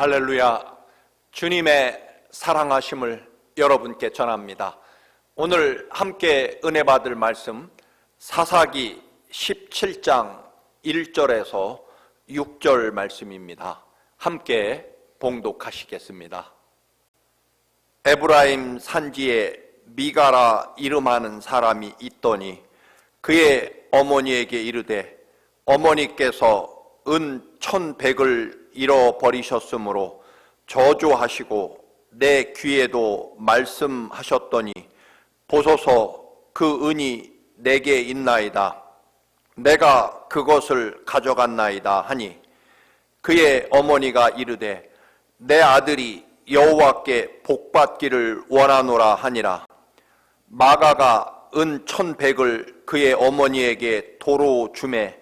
할렐루야. 주님의 사랑하심을 여러분께 전합니다. 오늘 함께 은혜 받을 말씀 사사기 17장 1절에서 6절 말씀입니다. 함께 봉독하시겠습니다. 에브라임 산지에 미가라 이름하는 사람이 있더니 그의 어머니에게 이르되 어머니께서 은 천백을 잃어버리셨으므로 저주하시고 내 귀에도 말씀하셨더니 보소서 그 은이 내게 있나이다. 내가 그것을 가져갔나이다 하니 그의 어머니가 이르되 내 아들이 여호와께 복받기를 원하노라 하니라 마가가 은 천백을 그의 어머니에게 도로 주매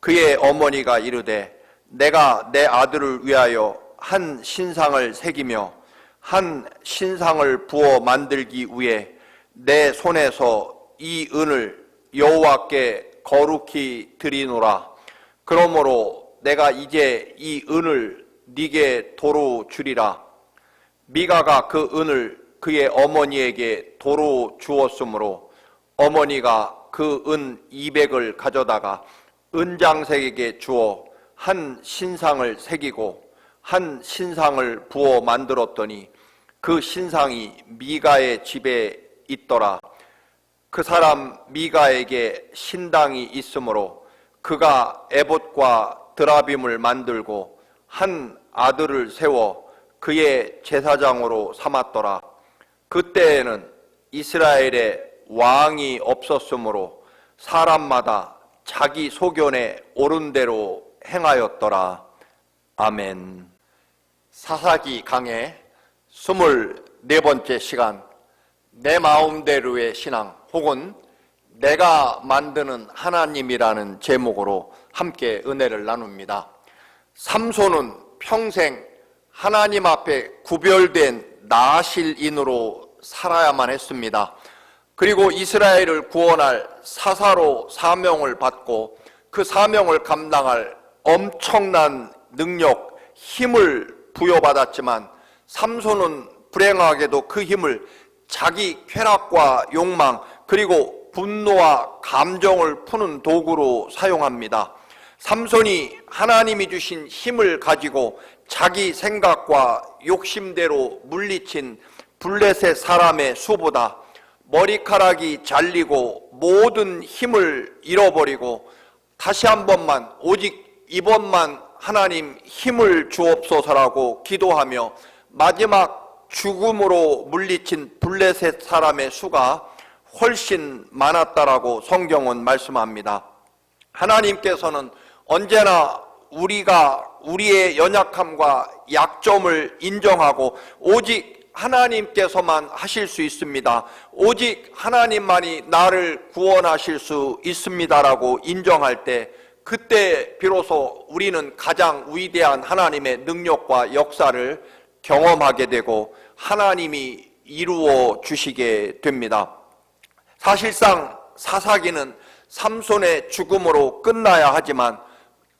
그의 어머니가 이르되 내가 내 아들을 위하여 한 신상을 새기며 한 신상을 부어 만들기 위해 내 손에서 이 은을 여호와께 거룩히 드리노라. 그러므로 내가 이제 이 은을 네게 도로 주리라. 미가가 그 은을 그의 어머니에게 도로 주었으므로 어머니가 그 은 200을 가져다가 은장색에게 주어 한 신상을 새기고 한 신상을 부어 만들었더니 그 신상이 미가의 집에 있더라. 그 사람 미가에게 신당이 있으므로 그가 에봇과 드라빔을 만들고 한 아들을 세워 그의 제사장으로 삼았더라. 그때에는 이스라엘에 왕이 없었으므로 사람마다 자기 소견에 옳은 대로 행하였더라. 아멘. 사사기 강의 스물네 번째 시간 내 마음대로의 신앙 혹은 내가 만드는 하나님이라는 제목으로 함께 은혜를 나눕니다. 삼손은 평생 하나님 앞에 구별된 나실인으로 살아야만 했습니다. 그리고 이스라엘을 구원할 사사로 사명을 받고 그 사명을 감당할 엄청난 능력, 힘을 부여받았지만 삼손은 불행하게도 그 힘을 자기 쾌락과 욕망 그리고 분노와 감정을 푸는 도구로 사용합니다. 삼손이 하나님이 주신 힘을 가지고 자기 생각과 욕심대로 물리친 블레셋 사람의 수보다 머리카락이 잘리고 모든 힘을 잃어버리고 다시 한 번만 오직 이번만 하나님 힘을 주옵소서라고 기도하며 마지막 죽음으로 물리친 블레셋 사람의 수가 훨씬 많았다라고 성경은 말씀합니다. 하나님께서는 언제나 우리가 우리의 연약함과 약점을 인정하고 오직 하나님께서만 하실 수 있습니다. 오직 하나님만이 나를 구원하실 수 있습니다라고 인정할 때 그때 비로소 우리는 가장 위대한 하나님의 능력과 역사를 경험하게 되고 하나님이 이루어 주시게 됩니다. 사실상 사사기는 삼손의 죽음으로 끝나야 하지만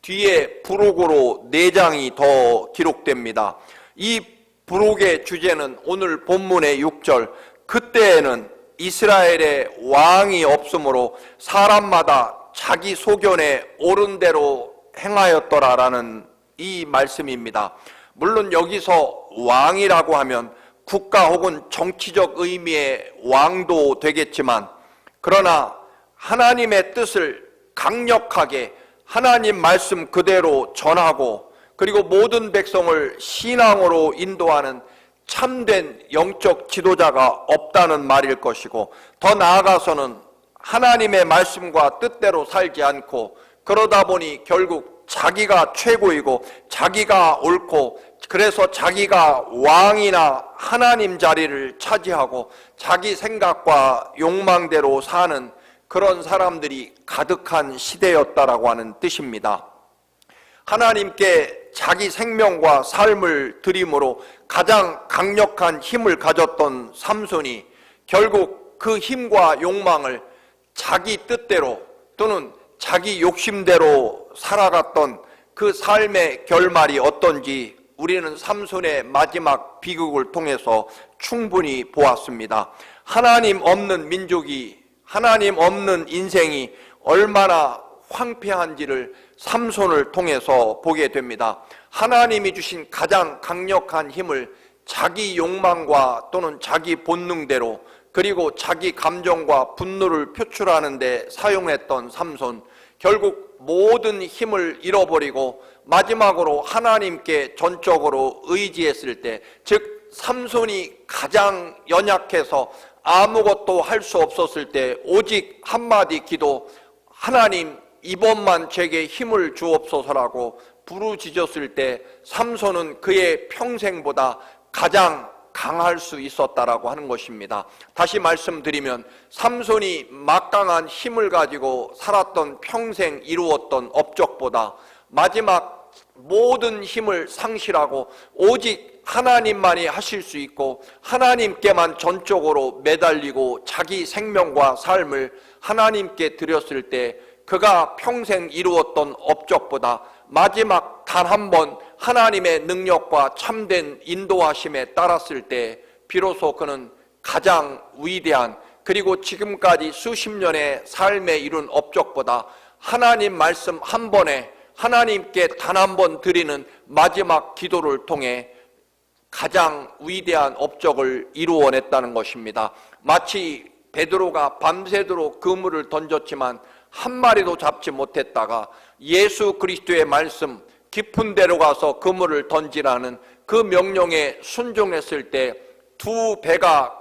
뒤에 부록으로 네 장이 더 기록됩니다. 이 부록의 주제는 오늘 본문의 6절 그때에는 이스라엘의 왕이 없으므로 사람마다 자기 소견에 옳은 대로 행하였더라라는 이 말씀입니다. 물론 여기서 왕이라고 하면 국가 혹은 정치적 의미의 왕도 되겠지만 그러나 하나님의 뜻을 강력하게 하나님 말씀 그대로 전하고 그리고 모든 백성을 신앙으로 인도하는 참된 영적 지도자가 없다는 말일 것이고 더 나아가서는 하나님의 말씀과 뜻대로 살지 않고 그러다 보니 결국 자기가 최고이고 자기가 옳고 그래서 자기가 왕이나 하나님 자리를 차지하고 자기 생각과 욕망대로 사는 그런 사람들이 가득한 시대였다라고 하는 뜻입니다. 하나님께 자기 생명과 삶을 드림으로 가장 강력한 힘을 가졌던 삼손이 결국 그 힘과 욕망을 자기 뜻대로 또는 자기 욕심대로 살아갔던 그 삶의 결말이 어떤지 우리는 삼손의 마지막 비극을 통해서 충분히 보았습니다. 하나님 없는 민족이 하나님 없는 인생이 얼마나 황폐한지를 삼손을 통해서 보게 됩니다. 하나님이 주신 가장 강력한 힘을 자기 욕망과 또는 자기 본능대로 그리고 자기 감정과 분노를 표출하는 데 사용했던 삼손 결국 모든 힘을 잃어버리고 마지막으로 하나님께 전적으로 의지했을 때 즉 삼손이 가장 연약해서 아무것도 할 수 없었을 때 오직 한마디 기도 하나님 이번만 제게 힘을 주옵소서라고 부르짖었을 때 삼손은 그의 평생보다 가장 강할 수 있었다라고 하는 것입니다. 다시 말씀드리면 삼손이 막강한 힘을 가지고 살았던 평생 이루었던 업적보다 마지막 모든 힘을 상실하고 오직 하나님만이 하실 수 있고 하나님께만 전적으로 매달리고 자기 생명과 삶을 하나님께 드렸을 때 그가 평생 이루었던 업적보다 마지막 단 한 번 하나님의 능력과 참된 인도하심에 따랐을 때 비로소 그는 가장 위대한 그리고 지금까지 수십 년의 삶에 이룬 업적보다 하나님 말씀 한 번에 하나님께 단 한 번 드리는 마지막 기도를 통해 가장 위대한 업적을 이루어냈다는 것입니다. 마치 베드로가 밤새도록 그물을 던졌지만 한 마리도 잡지 못했다가 예수 그리스도의 말씀 깊은 데로 가서 그물을 던지라는 그 명령에 순종했을 때 두 배가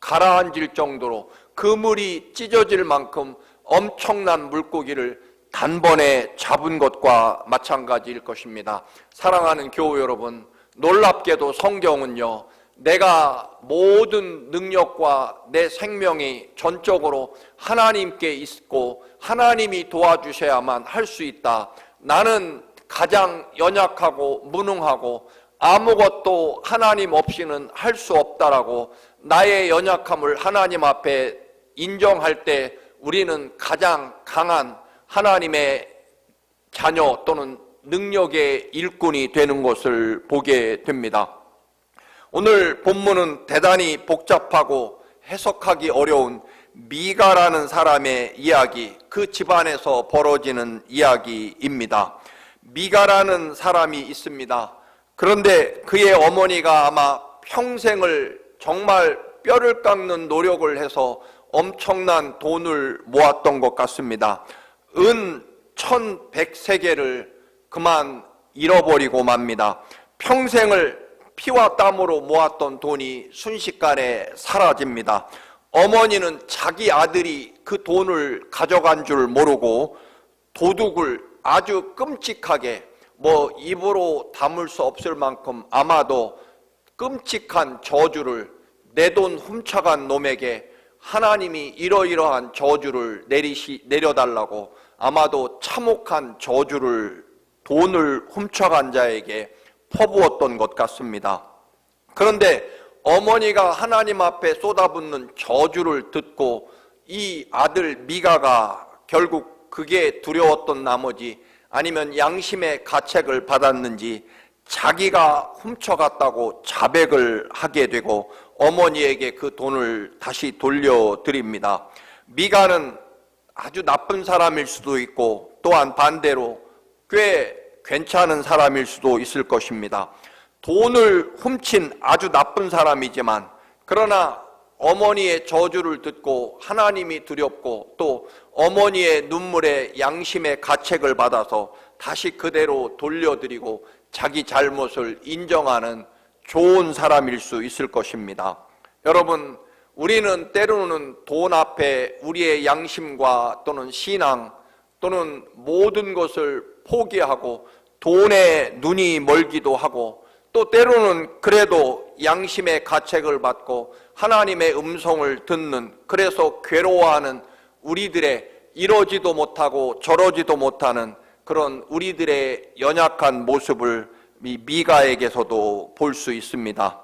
가라앉을 정도로 그물이 찢어질 만큼 엄청난 물고기를 단번에 잡은 것과 마찬가지일 것입니다. 사랑하는 교우 여러분, 놀랍게도 성경은요, 내가 모든 능력과 내 생명이 전적으로 하나님께 있고 하나님이 도와주셔야만 할 수 있다. 나는 가장 연약하고 무능하고 아무것도 하나님 없이는 할 수 없다라고 나의 연약함을 하나님 앞에 인정할 때 우리는 가장 강한 하나님의 자녀 또는 능력의 일꾼이 되는 것을 보게 됩니다. 오늘 본문은 대단히 복잡하고 해석하기 어려운 미가라는 사람의 이야기, 그 집안에서 벌어지는 이야기입니다. 미가라는 사람이 있습니다. 그런데 그의 어머니가 아마 평생을 정말 뼈를 깎는 노력을 해서 엄청난 돈을 모았던 것 같습니다. 은 1100세계를 그만 잃어버리고 맙니다. 평생을 피와 땀으로 모았던 돈이 순식간에 사라집니다. 어머니는 자기 아들이 그 돈을 가져간 줄 모르고 도둑을 아주 끔찍하게 뭐 입으로 담을 수 없을 만큼 아마도 끔찍한 저주를 내 돈 훔쳐간 놈에게 하나님이 이러이러한 저주를 내리시, 내려달라고 아마도 참혹한 저주를 돈을 훔쳐간 자에게 퍼부었던 것 같습니다. 그런데 어머니가 하나님 앞에 쏟아붓는 저주를 듣고 이 아들 미가가 결국 그게 두려웠던 나머지 아니면 양심의 가책을 받았는지 자기가 훔쳐갔다고 자백을 하게 되고 어머니에게 그 돈을 다시 돌려드립니다. 미가는 아주 나쁜 사람일 수도 있고 또한 반대로 꽤 괜찮은 사람일 수도 있을 것입니다. 돈을 훔친 아주 나쁜 사람이지만 그러나 어머니의 저주를 듣고 하나님이 두렵고 또 어머니의 눈물에 양심의 가책을 받아서 다시 그대로 돌려드리고 자기 잘못을 인정하는 좋은 사람일 수 있을 것입니다. 여러분, 우리는 때로는 돈 앞에 우리의 양심과 또는 신앙 또는 모든 것을 포기하고 돈에 눈이 멀기도 하고 또 때로는 그래도 양심의 가책을 받고 하나님의 음성을 듣는 그래서 괴로워하는 우리들의 이러지도 못하고 저러지도 못하는 그런 우리들의 연약한 모습을 미가에게서도 볼 수 있습니다.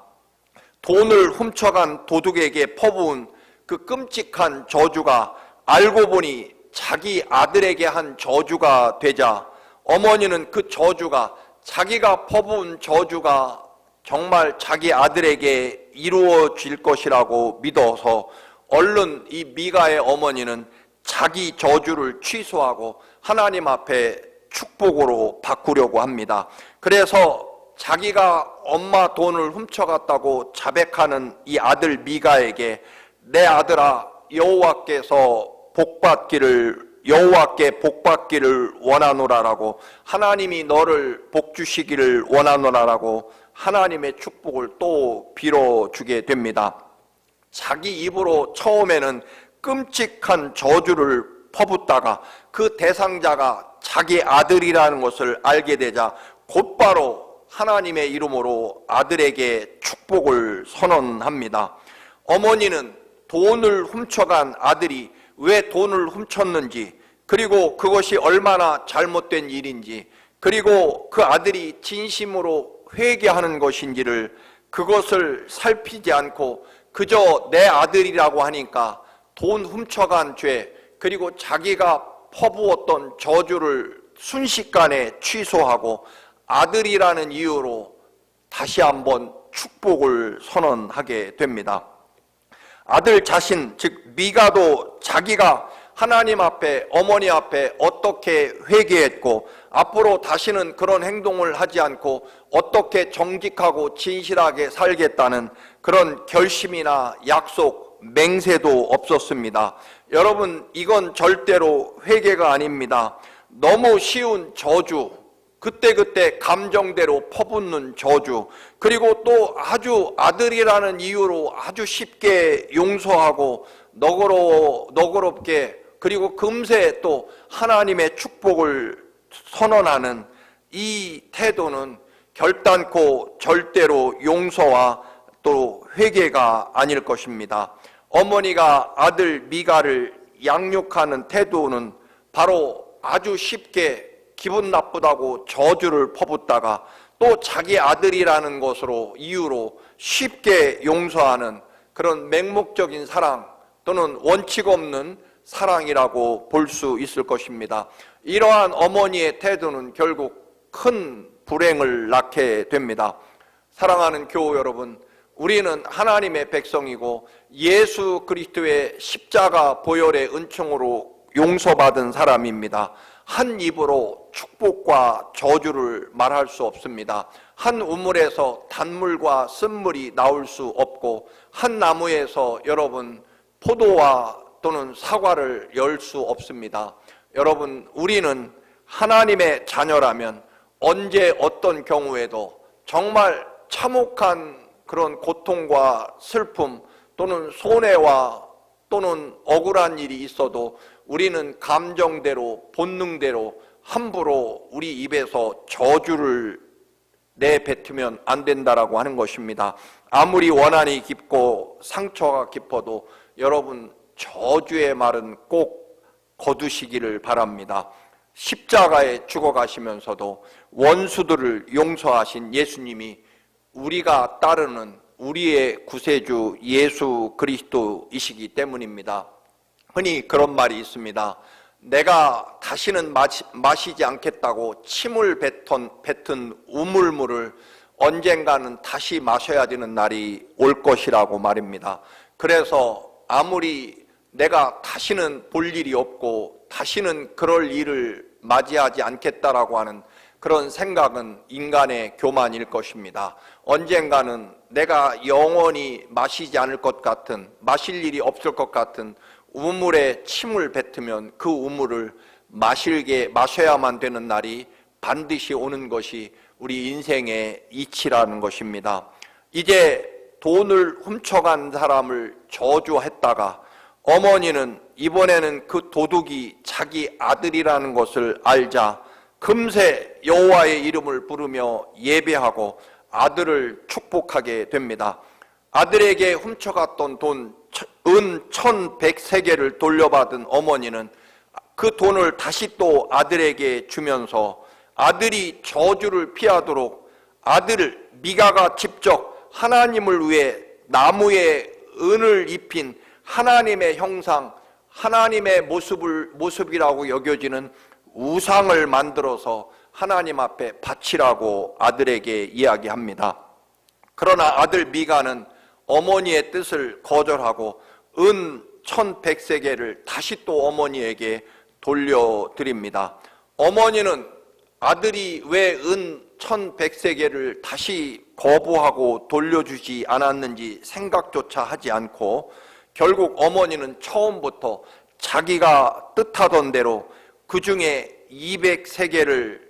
돈을 훔쳐간 도둑에게 퍼부은 그 끔찍한 저주가 알고 보니 자기 아들에게 한 저주가 되자 어머니는 그 저주가 자기가 퍼부은 저주가 정말 자기 아들에게 이루어질 것이라고 믿어서 얼른 이 미가의 어머니는 자기 저주를 취소하고 하나님 앞에 축복으로 바꾸려고 합니다. 그래서 자기가 엄마 돈을 훔쳐갔다고 자백하는 이 아들 미가에게 내 아들아 여호와께서 복받기를 여호와께 복받기를 원하노라라고 하나님이 너를 복 주시기를 원하노라라고 하나님의 축복을 또 빌어 주게 됩니다. 자기 입으로 처음에는 끔찍한 저주를 퍼붓다가 그 대상자가 자기 아들이라는 것을 알게 되자 곧바로 하나님의 이름으로 아들에게 축복을 선언합니다. 어머니는 돈을 훔쳐간 아들이 왜 돈을 훔쳤는지, 그리고 그것이 얼마나 잘못된 일인지, 그리고 그 아들이 진심으로 회개하는 것인지를 그것을 살피지 않고 그저 내 아들이라고 하니까 돈 훔쳐간 죄, 그리고 자기가 퍼부었던 저주를 순식간에 취소하고 아들이라는 이유로 다시 한번 축복을 선언하게 됩니다. 아들 자신, 즉 미가도 자기가 하나님 앞에 어머니 앞에 어떻게 회개했고 앞으로 다시는 그런 행동을 하지 않고 어떻게 정직하고 진실하게 살겠다는 그런 결심이나 약속, 맹세도 없었습니다. 여러분 이건 절대로 회개가 아닙니다. 너무 쉬운 저주, 그때그때 감정대로 퍼붓는 저주, 그리고 또 아주 아들이라는 이유로 아주 쉽게 용서하고 너그러워, 너그럽게, 그리고 금세 또 하나님의 축복을 선언하는 이 태도는 결단코 절대로 용서와 또 회개가 아닐 것입니다. 어머니가 아들 미가를 양육하는 태도는 바로 아주 쉽게 기분 나쁘다고 저주를 퍼붓다가 또 자기 아들이라는 것으로 이유로 쉽게 용서하는 그런 맹목적인 사랑 또는 원칙 없는 사랑이라고 볼 수 있을 것입니다. 이러한 어머니의 태도는 결국 큰 불행을 낳게 됩니다. 사랑하는 교우 여러분, 우리는 하나님의 백성이고 예수 그리스도의 십자가 보혈의 은총으로 용서받은 사람입니다. 한 입으로 축복과 저주를 말할 수 없습니다. 한 우물에서 단물과 쓴물이 나올 수 없고 한 나무에서 여러분 포도와 또는 사과를 열 수 없습니다. 여러분 우리는 하나님의 자녀라면 언제 어떤 경우에도 정말 참혹한 그런 고통과 슬픔 또는 손해와 또는 억울한 일이 있어도 우리는 감정대로 본능대로 함부로 우리 입에서 저주를 내뱉으면 안 된다라고 하는 것입니다. 아무리 원한이 깊고 상처가 깊어도 여러분 저주의 말은 꼭 거두시기를 바랍니다. 십자가에 죽어가시면서도 원수들을 용서하신 예수님이 우리가 따르는 우리의 구세주 예수 그리스도이시기 때문입니다. 흔히 그런 말이 있습니다. 내가 다시는 마시, 마시지 않겠다고 침을 뱉은, 뱉은 우물물을 언젠가는 다시 마셔야 되는 날이 올 것이라고 말입니다. 그래서 아무리 내가 다시는 볼 일이 없고 다시는 그럴 일을 맞이하지 않겠다라고 하는 그런 생각은 인간의 교만일 것입니다. 언젠가는 내가 영원히 마시지 않을 것 같은, 마실 일이 없을 것 같은 우물에 침을 뱉으면 그 우물을 마실게, 마셔야만 되는 날이 반드시 오는 것이 우리 인생의 이치라는 것입니다. 이제 돈을 훔쳐간 사람을 저주했다가 어머니는 이번에는 그 도둑이 자기 아들이라는 것을 알자 금세 여호와의 이름을 부르며 예배하고 아들을 축복하게 됩니다. 아들에게 훔쳐갔던 돈, 은 1100세계를 돌려받은 어머니는 그 돈을 다시 또 아들에게 주면서 아들이 저주를 피하도록 아들을 미가가 직접 하나님을 위해 나무에 은을 입힌 하나님의 형상, 하나님의 모습을 모습이라고 여겨지는 우상을 만들어서 하나님 앞에 바치라고 아들에게 이야기합니다. 그러나 아들 미가는 어머니의 뜻을 거절하고 은 천백세계를 다시 또 어머니에게 돌려드립니다. 어머니는 아들이 왜은 천백세계를 다시 거부하고 돌려주지 않았는지 생각조차 하지 않고 결국 어머니는 처음부터 자기가 뜻하던 대로 그 중에 200세계를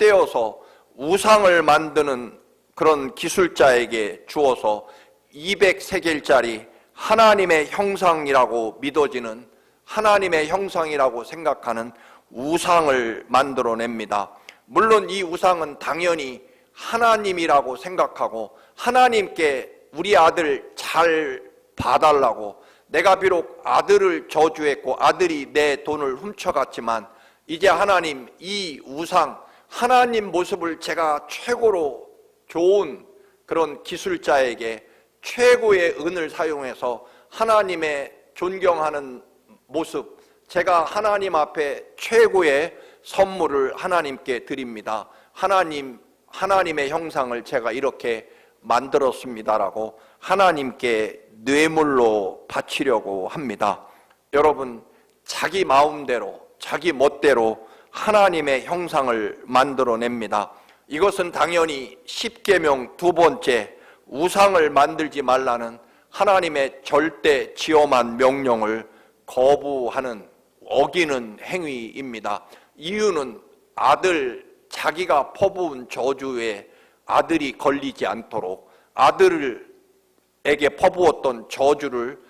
떼어서 우상을 만드는 그런 기술자에게 주어서 200세겔짜리 하나님의 형상이라고 믿어지는 하나님의 형상이라고 생각하는 우상을 만들어냅니다. 물론 이 우상은 당연히 하나님이라고 생각하고 하나님께 우리 아들 잘 봐달라고 내가 비록 아들을 저주했고 아들이 내 돈을 훔쳐갔지만 이제 하나님 이 우상 하나님 모습을 제가 최고로 좋은 그런 기술자에게 최고의 은을 사용해서 하나님의 존경하는 모습, 제가 하나님 앞에 최고의 선물을 하나님께 드립니다. 하나님, 하나님의 형상을 제가 이렇게 만들었습니다라고 하나님께 뇌물로 바치려고 합니다. 여러분, 자기 마음대로, 자기 멋대로 하나님의 형상을 만들어냅니다. 이것은 당연히 십계명 두 번째 우상을 만들지 말라는 하나님의 절대 지엄한 명령을 거부하는 어기는 행위입니다. 이유는 아들 자기가 퍼부은 저주에 아들이 걸리지 않도록 아들에게 퍼부었던 저주를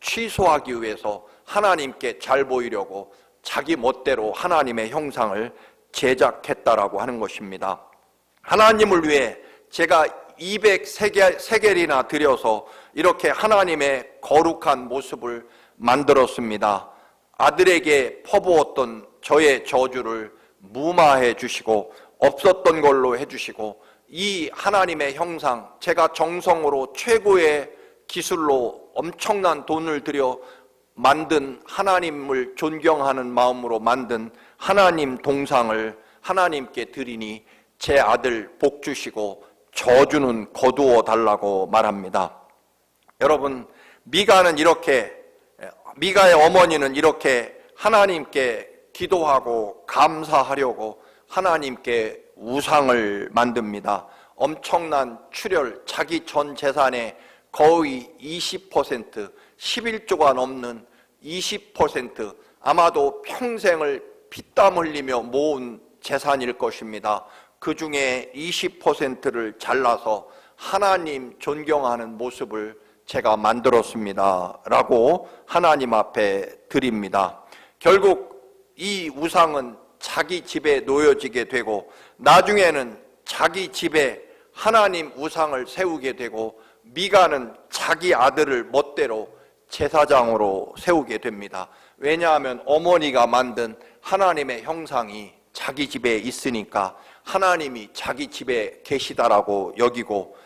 취소하기 위해서 하나님께 잘 보이려고 자기 멋대로 하나님의 형상을 제작했다라고 하는 것입니다. 하나님을 위해 제가 200세겔이나 드려서 이렇게 하나님의 거룩한 모습을 만들었습니다. 아들에게 퍼부었던 저의 저주를 무마해 주시고 없었던 걸로 해 주시고 이 하나님의 형상 제가 정성으로 최고의 기술로 엄청난 돈을 들여 만든 하나님을 존경하는 마음으로 만든 하나님 동상을 하나님께 드리니 제 아들 복 주시고 저주는 거두어 달라고 말합니다. 여러분, 미가는 이렇게, 미가의 어머니는 이렇게 하나님께 기도하고 감사하려고 하나님께 우상을 만듭니다. 엄청난 출혈, 자기 전 재산의 거의 20%, 11조가 넘는 20%, 아마도 평생을 피땀 흘리며 모은 재산일 것입니다. 그 중에 20%를 잘라서 하나님 존경하는 모습을 제가 만들었습니다. 라고 하나님 앞에 드립니다. 결국 이 우상은 자기 집에 놓여지게 되고 나중에는 자기 집에 하나님 우상을 세우게 되고 미가는 자기 아들을 멋대로 제사장으로 세우게 됩니다. 왜냐하면 어머니가 만든 하나님의 형상이 자기 집에 있으니까 하나님이 자기 집에 계시다라고 여기고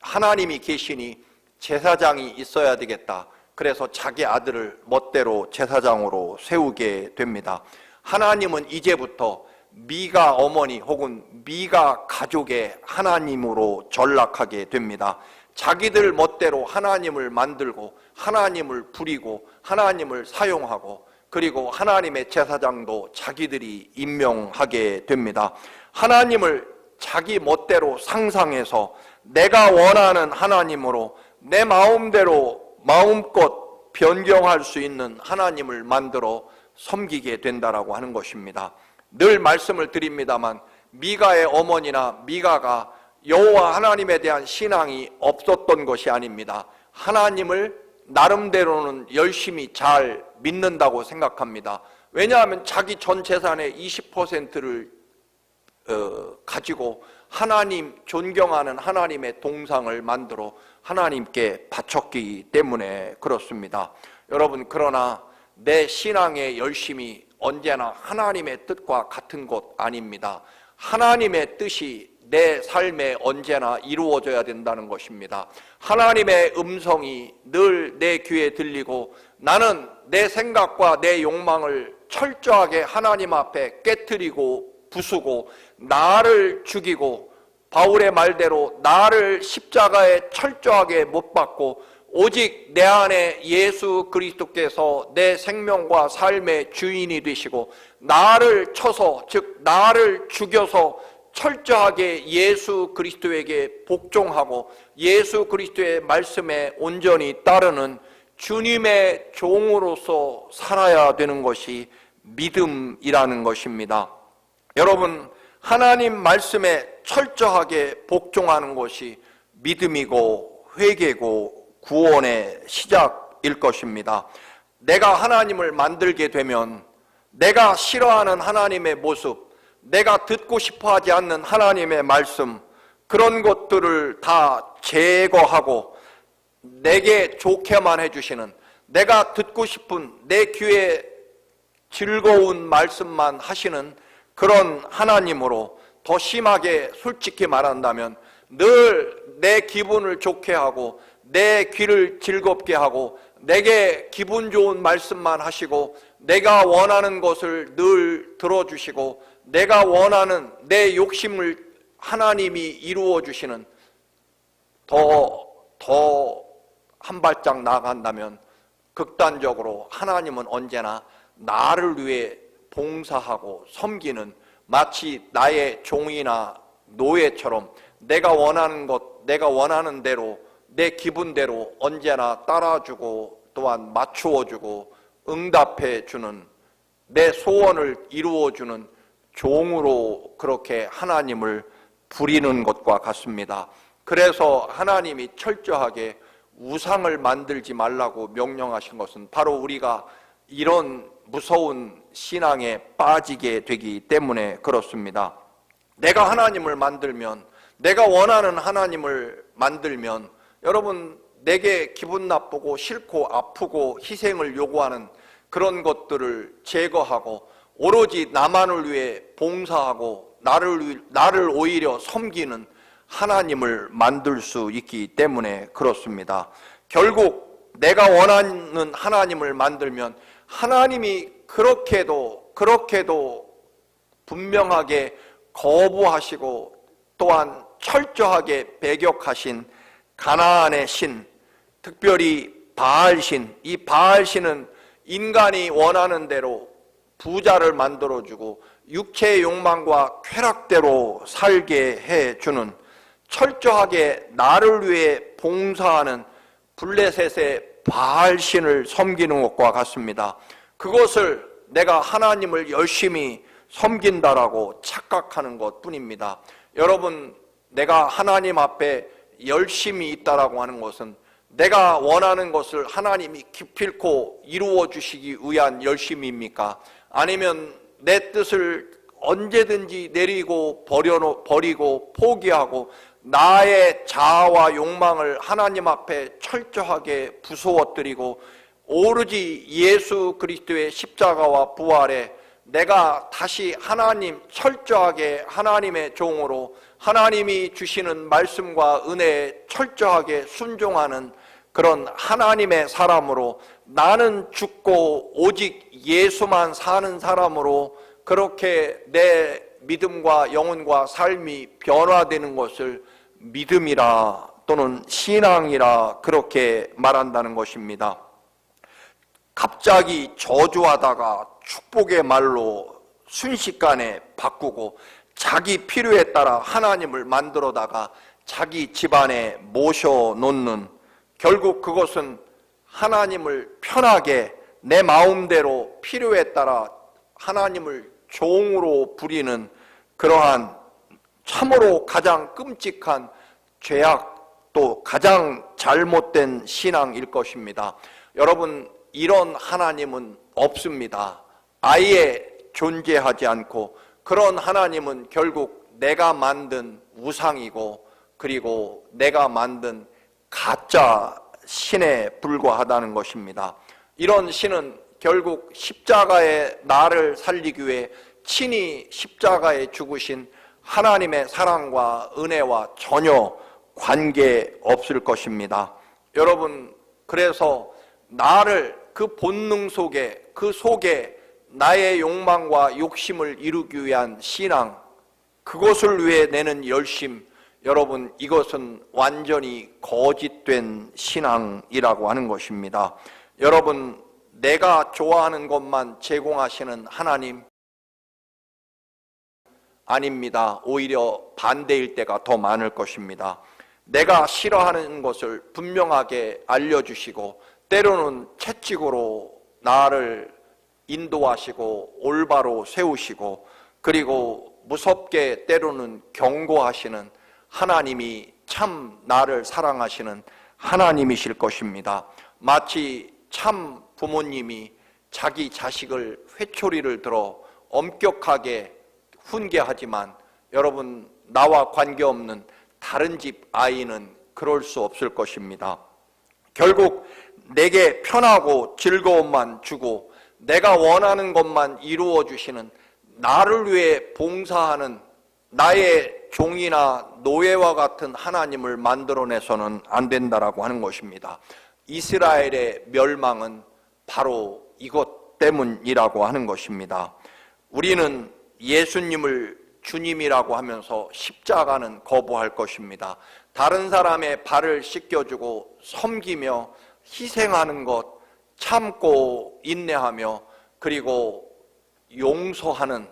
하나님이 계시니 제사장이 있어야 되겠다. 그래서 자기 아들을 멋대로 제사장으로 세우게 됩니다. 하나님은 이제부터 미가 어머니 혹은 미가 가족의 하나님으로 전락하게 됩니다. 자기들 멋대로 하나님을 만들고 하나님을 부리고 하나님을 사용하고 그리고 하나님의 제사장도 자기들이 임명하게 됩니다. 하나님을 자기 멋대로 상상해서 내가 원하는 하나님으로 내 마음대로 마음껏 변경할 수 있는 하나님을 만들어 섬기게 된다라고 하는 것입니다. 늘 말씀을 드립니다만 미가의 어머니나 미가가 여호와 하나님에 대한 신앙이 없었던 것이 아닙니다. 하나님을 나름대로는 열심히 잘 믿는다고 생각합니다. 왜냐하면 자기 전 재산의 20%를 어, 가지고 하나님 존경하는 하나님의 동상을 만들어 하나님께 바쳤기 때문에 그렇습니다. 여러분 그러나 내 신앙의 열심이 언제나 하나님의 뜻과 같은 것 아닙니다. 하나님의 뜻이 내 삶에 언제나 이루어져야 된다는 것입니다. 하나님의 음성이 늘 내 귀에 들리고 나는 내 생각과 내 욕망을 철저하게 하나님 앞에 깨뜨리고 부수고 나를 죽이고 바울의 말대로 나를 십자가에 철저하게 못 박고 오직 내 안에 예수 그리스도께서 내 생명과 삶의 주인이 되시고 나를 쳐서 즉 나를 죽여서 철저하게 예수 그리스도에게 복종하고 예수 그리스도의 말씀에 온전히 따르는 주님의 종으로서 살아야 되는 것이 믿음이라는 것입니다. 여러분, 하나님 말씀에 철저하게 복종하는 것이 믿음이고 회개고 구원의 시작일 것입니다. 내가 하나님을 만들게 되면 내가 싫어하는 하나님의 모습, 내가 듣고 싶어 하지 않는 하나님의 말씀, 그런 것들을 다 제거하고 내게 좋게만 해주시는 내가 듣고 싶은 내 귀에 즐거운 말씀만 하시는 그런 하나님으로 더 심하게 솔직히 말한다면 늘 내 기분을 좋게 하고 내 귀를 즐겁게 하고 내게 기분 좋은 말씀만 하시고 내가 원하는 것을 늘 들어주시고 내가 원하는 내 욕심을 하나님이 이루어 주시는 더, 더 한 발짝 나아간다면 극단적으로 하나님은 언제나 나를 위해 봉사하고 섬기는 마치 나의 종이나 노예처럼 내가 원하는 것, 내가 원하는 대로 내 기분대로 언제나 따라주고 또한 맞추어주고 응답해 주는 내 소원을 이루어 주는 종으로 그렇게 하나님을 부리는 것과 같습니다. 그래서 하나님이 철저하게 우상을 만들지 말라고 명령하신 것은 바로 우리가 이런 무서운 신앙에 빠지게 되기 때문에 그렇습니다. 내가 하나님을 만들면, 내가 원하는 하나님을 만들면, 여러분, 내게 기분 나쁘고 싫고 아프고 희생을 요구하는 그런 것들을 제거하고 오로지 나만을 위해 봉사하고 나를, 위- 나를 오히려 섬기는 하나님을 만들 수 있기 때문에 그렇습니다. 결국 내가 원하는 하나님을 만들면 하나님이 그렇게도 그렇게도 분명하게 거부하시고 또한 철저하게 배격하신 가나안의 신, 특별히 바알신, 이 바알신은 인간이 원하는 대로 부자를 만들어주고 육체의 욕망과 쾌락대로 살게 해주는 철저하게 나를 위해 봉사하는 블레셋의 바알신을 섬기는 것과 같습니다. 그것을 내가 하나님을 열심히 섬긴다라고 착각하는 것 뿐입니다. 여러분, 내가 하나님 앞에 열심히 있다라고 하는 것은 내가 원하는 것을 하나님이 기필코 이루어 주시기 위한 열심입니까? 아니면 내 뜻을 언제든지 내리고 버려 버리고 포기하고 나의 자아와 욕망을 하나님 앞에 철저하게 부수어뜨리고 오로지 예수 그리스도의 십자가와 부활에 내가 다시 하나님 철저하게 하나님의 종으로 하나님이 주시는 말씀과 은혜에 철저하게 순종하는 그런 하나님의 사람으로 나는 죽고 오직 예수만 사는 사람으로 그렇게 내 믿음과 영혼과 삶이 변화되는 것을 믿음이라 또는 신앙이라 그렇게 말한다는 것입니다. 갑자기 저주하다가 축복의 말로 순식간에 바꾸고 자기 필요에 따라 하나님을 만들어다가 자기 집안에 모셔놓는 결국 그것은 하나님을 편하게 내 마음대로 필요에 따라 하나님을 종으로 부리는 그러한 참으로 가장 끔찍한 죄악 또 가장 잘못된 신앙일 것입니다. 여러분, 이런 하나님은 없습니다. 아예 존재하지 않고 그런 하나님은 결국 내가 만든 우상이고 그리고 내가 만든 가짜 신에 불과하다는 것입니다. 이런 신은 결국 십자가의 나를 살리기 위해 친히 십자가에 죽으신 하나님의 사랑과 은혜와 전혀 관계 없을 것입니다. 여러분, 그래서 나를 그 본능 속에, 그 속에 나의 욕망과 욕심을 이루기 위한 신앙, 그것을 위해 내는 열심, 여러분, 이것은 완전히 거짓된 신앙이라고 하는 것입니다. 여러분, 내가 좋아하는 것만 제공하시는 하나님, 아닙니다. 오히려 반대일 때가 더 많을 것입니다. 내가 싫어하는 것을 분명하게 알려주시고, 때로는 채찍으로 나를 인도하시고, 올바로 세우시고, 그리고 무섭게 때로는 경고하시는 하나님이 참 나를 사랑하시는 하나님이실 것입니다. 마치 참 부모님이 자기 자식을 회초리를 들어 엄격하게 훈계하지만 여러분 나와 관계없는 다른 집 아이는 그럴 수 없을 것입니다. 결국 내게 편하고 즐거움만 주고 내가 원하는 것만 이루어 주시는 나를 위해 봉사하는 나의 종이나 노예와 같은 하나님을 만들어내서는 안 된다라고 하는 것입니다. 이스라엘의 멸망은 바로 이것 때문이라고 하는 것입니다. 우리는 예수님을 주님이라고 하면서 십자가는 거부할 것입니다. 다른 사람의 발을 씻겨주고 섬기며 희생하는 것, 참고 인내하며 그리고 용서하는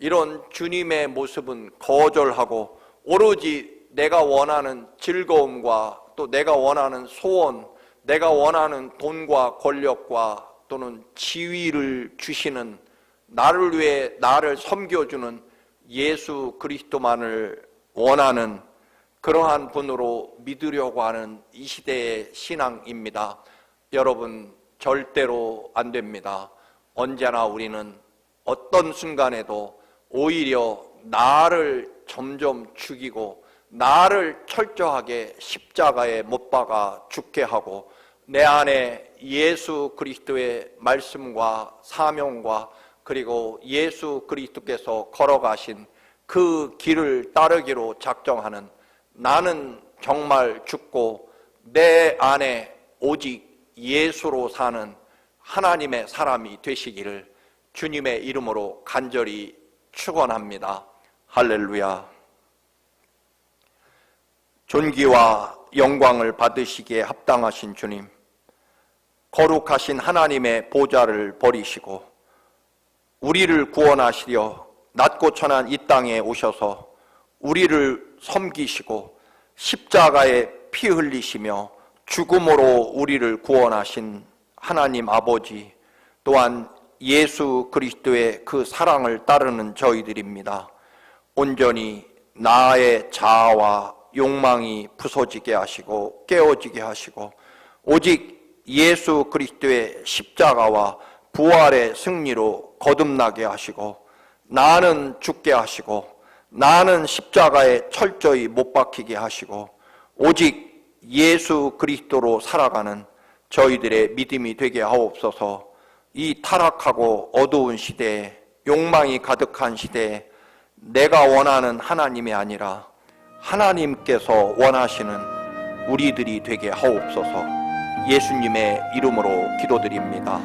이런 주님의 모습은 거절하고 오로지 내가 원하는 즐거움과 또 내가 원하는 소원, 내가 원하는 돈과 권력과 또는 지위를 주시는 나를 위해 나를 섬겨주는 예수 그리스도만을 원하는 그러한 분으로 믿으려고 하는 이 시대의 신앙입니다. 여러분, 절대로 안 됩니다. 언제나 우리는 어떤 순간에도 오히려 나를 점점 죽이고 나를 철저하게 십자가에 못 박아 죽게 하고 내 안에 예수 그리스도의 말씀과 사명과 그리고 예수 그리스도께서 걸어가신 그 길을 따르기로 작정하는 나는 정말 죽고 내 안에 오직 예수로 사는 하나님의 사람이 되시기를 주님의 이름으로 간절히 축원합니다. 할렐루야. 존귀와 영광을 받으시기에 합당하신 주님, 거룩하신 하나님의 보좌를 버리시고 우리를 구원하시려 낮고 천한 이 땅에 오셔서 우리를 섬기시고 십자가에 피 흘리시며 죽음으로 우리를 구원하신 하나님 아버지 또한 예수 그리스도의 그 사랑을 따르는 저희들입니다. 온전히 나의 자아와 욕망이 부서지게 하시고 깨어지게 하시고 오직 예수 그리스도의 십자가와 부활의 승리로 거듭나게 하시고 나는 죽게 하시고 나는 십자가에 철저히 못 박히게 하시고 오직 예수 그리스도로 살아가는 저희들의 믿음이 되게 하옵소서. 이 타락하고 어두운 시대에 욕망이 가득한 시대에 내가 원하는 하나님이 아니라 하나님께서 원하시는 우리들이 되게 하옵소서. 예수님의 이름으로 기도드립니다.